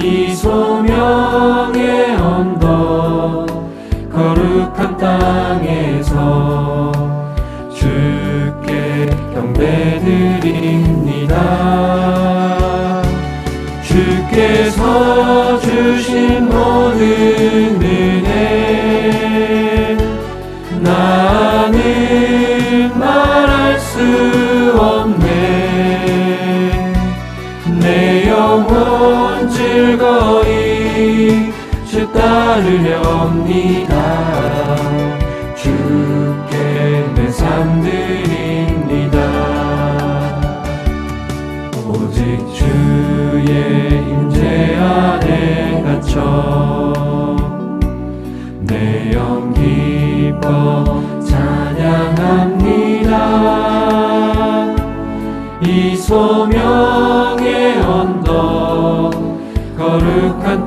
이 소명의 언덕 거룩한 땅에서 주께 경배드립니다. 주께서 주신 모든 은혜 나는 말할 수 없네. 내 영혼 즐거이 주 따르렵니다. 주께 내 삶 드립니다. 오직 주의 임재 아래 갇혀 내 영 기뻐 찬양합니다. 이 소명의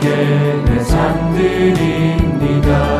주께 내삶 드립니다